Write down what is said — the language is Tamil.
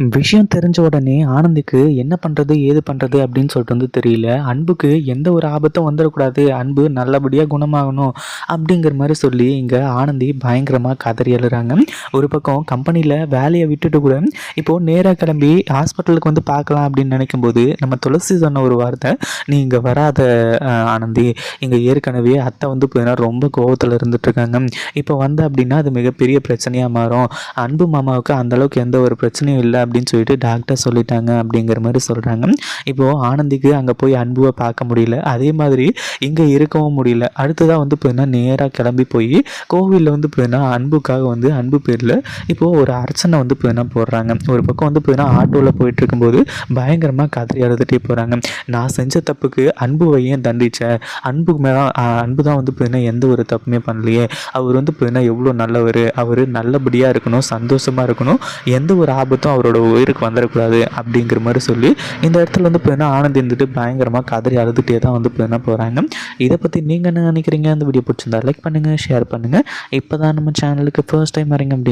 விஷயம் தெரிஞ்ச உடனே ஆனந்திக்கு என்ன பண்ணுறது ஏது பண்ணுறது அப்படின்னு சொல்லிட்டு வந்து தெரியல. அன்புக்கு எந்த ஒரு ஆபத்தும் வந்துடக்கூடாது. அன்பு நல்லபடியாக குணமாகணும் அப்படிங்கிற மாதிரி சொல்லி இங்கே ஆனந்தி பயங்கரமாக கதறி எழுறாங்க ஒரு பக்கம் கம்பெனியில் வேலையை விட்டுட்டு கூட இப்போது நேராக கிளம்பி ஹாஸ்பிட்டலுக்கு வந்து பார்க்கலாம் அப்படின்னு நினைக்கும்போது நம்ம துளசி சொன்ன ஒரு வார்த்தை நீ இங்கே வராத ஆனந்தி. இங்கே ஏற்கனவே அத்தை வந்து போயினா ரொம்ப கோவத்தில் இருந்துட்டுருக்காங்க. இப்போ வந்த அப்படின்னா அது மிகப்பெரிய பிரச்சனையாக மாறும். அன்பு மாமாவுக்கு அந்த அளவுக்கு எந்த ஒரு பிரச்சனையும் இல்லை அப்படின்னு சொல்லிட்டு டாக்டர் சொல்லிட்டாங்க அப்படிங்கிற மாதிரி சொல்கிறாங்க இப்போது ஆனந்திக்கு அங்கே போய் அன்புவை பார்க்க முடியல. அதே மாதிரி இங்கே இருக்கவும் முடியல. அடுத்ததாக வந்து பார்த்தீங்கன்னா நேராக கிளம்பி போய் கோவிலில் வந்து பார்த்தீங்கன்னா அன்புக்காக வந்து அன்பு பேரில் இப்போது ஒரு அர்ச்சனை வந்து பார்த்தீங்கன்னா போடுறாங்க. ஒரு பக்கம் வந்து பார்த்தீங்கன்னா ஆட்டோவில் போயிட்டு இருக்கும்போது பயங்கரமாக கதறி அழுதுகிட்டே போகிறாங்க நான் செஞ்ச தப்புக்கு அன்புவை ஏன் தண்டிச்சேன் அன்புக்கு மேலே அன்பு தான் வந்து பார்த்தீங்கன்னா எந்த ஒரு தப்புமே பண்ணலையே. அவர் வந்து பார்த்தீங்கன்னா எவ்வளோ நல்லவர். அவர் நல்லபடியாக இருக்கணும் சந்தோஷமாக இருக்கணும். எந்த ஒரு ஆபத்தும் அவர் அவரோட உயிருக்கு வந்துடக்கூடாது அப்படிங்கிற மாதிரி சொல்லி இந்த இடத்துல வந்து பார்த்தீங்கன்னா ஆனந்த் இருந்துட்டு பயங்கரமாக கதறி அழுதுகிட்டே தான் வந்து என்ன போகிறாங்க இதை பற்றி நீங்கள் என்ன நினைக்கிறீங்க? அந்த வீடியோ பிடிச்சிருந்தா லைக் பண்ணுங்கள் ஷேர் பண்ணுங்கள் இப்போ தான் நம்ம சேனலுக்கு ஃபர்ஸ்ட் டைம் வரீங்க அப்படி